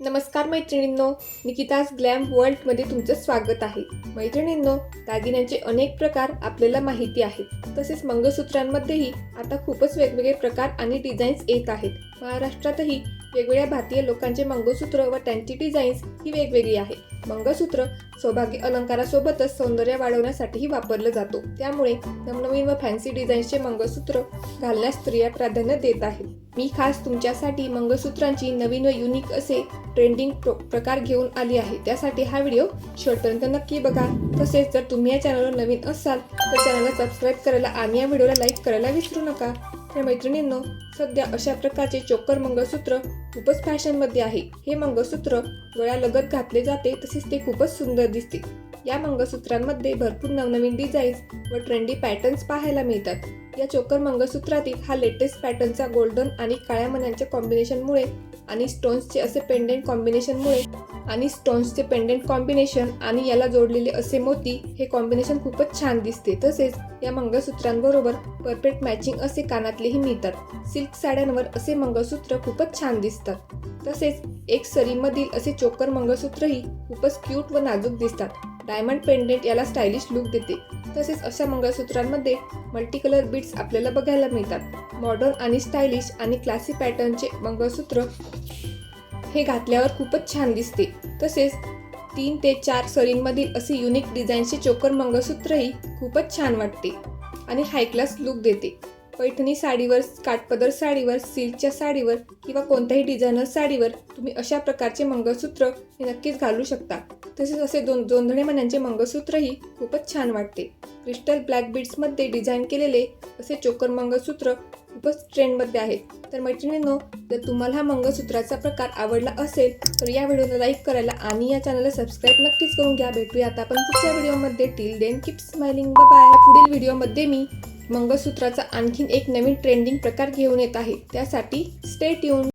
नमस्कार मैत्रिणींनो निकिताज ग्लॅम वर्ल्डमध्ये तुमचं स्वागत आहे. मैत्रिणींनो दागिन्यांचे अनेक प्रकार आपल्याला माहिती आहेत. तसेच मंगळसूत्रांमध्येही आता खूपच वेगवेगळे प्रकार आणि डिझाईन्स येत आहेत. महाराष्ट्रातही वेगवेगळ्या भारतीय लोकांचे मंगळसूत्र व त्यांची डिझाईन्स ही वेगवेगळी आहे मंगळसूत्र सौभाग्य अलंकारासोबतच सौंदर्य वाढवण्यासाठीही वापरलं जातो. त्यामुळे नवनवीन व फॅन्सी डिझाईन्सचे मंगळसूत्र घालण्यास स्त्रिया प्राधान्य देत आहेत. मी खास तुमच्यासाठी मंगळसूत्रांची नवीन व युनिक असे ट्रेंडिंग प्रकार घेऊन आली आहे. त्यासाठी हा व्हिडिओ शेवटपर्यंत नक्की बघा. तसेच जर तुम्ही या चॅनलवर नवीन असाल तर चॅनलला सबस्क्राईब करायला आणि या व्हिडिओला लाईक करायला विसरू नका. तर मैत्रिणींनो सध्या अशा प्रकारचे चोकर मंगळसूत्र खूपच फॅशनमध्ये आहे. हे मंगळसूत्र गळ्यालगत घातले जाते तसेच ते खूपच सुंदर दिसते. या मंगळसूत्रांमध्ये भरपूर नवनवीन डिझाईन्स व ट्रेंडी पॅटर्न्स पाहायला मिळतात. या चोकर मंगळसूत्रातील हा लेटेस्ट पॅटर्नचा गोल्डन आणि काळ्या मण्यांच्या कॉम्बिनेशनमुळे आणि स्टोन्सचे असे पेंडेंट कॉम्बिनेशनमुळे आणि स्टोन्सचे पेंडेंट कॉम्बिनेशन आणि याला जोडलेले असे मोती हे कॉम्बिनेशन खूपच छान दिसते. तसेच या मंगळसूत्रांबरोबर परफेक्ट मॅचिंग असे कानातलेही मिळतात. सिल्क साड्यांवर असे मंगळसूत्र खूपच छान दिसतात. तसेच एक सरीमधील असे चोकर मंगळसूत्रही खूपच क्यूट व नाजूक दिसतात. डायमंड पेंडेंट याला स्टायलिश लुक देते. तसेच अशा मंगळसूत्रांमध्ये मल्टी कलर बीट्स आपल्याला बघायला मिळतात. मॉडर्न आणि स्टायलिश आणि क्लासी पॅटर्नचे मंगळसूत्र हे घातल्यावर खूपच छान दिसते. तसेच तीन ते चार सरींमधील असे युनिक डिझाईनचे चोकर मंगळसूत्रही खूपच छान वाटते आणि हायक्लास लुक देते. पैठणी साडीवर काठपदर साडीवर सिल्कच्या साडीवर किंवा कोणत्याही डिझायनर साडीवर तुम्ही अशा प्रकारचे मंगळसूत्र हे नक्कीच घालू शकता. तसेच असे दोन जोंधळे मण्यांचे मंगळसूत्रही खूपच छान वाटते. क्रिस्टल ब्लॅक बीड्समध्ये डिझाईन केलेले असे चोकर मंगळसूत्र खूपच ट्रेंडमध्ये आहेत तर मैत्रिणींनो जर तुम्हाला हा मंगळसूत्राचा प्रकार आवडला असेल तर या व्हिडिओला लाईक करायला आणि या चॅनलला सबस्क्राईब नक्कीच करून घ्या. भेटूया आता आपण पुढच्या व्हिडिओमध्ये. Till then keep smiling bye पुढील व्हिडिओमध्ये मी मंगळसूत्राचा आणखीन एक नवीन ट्रेंडिंग प्रकार घेऊन येत आहे. त्यासाठी स्टे ट्यून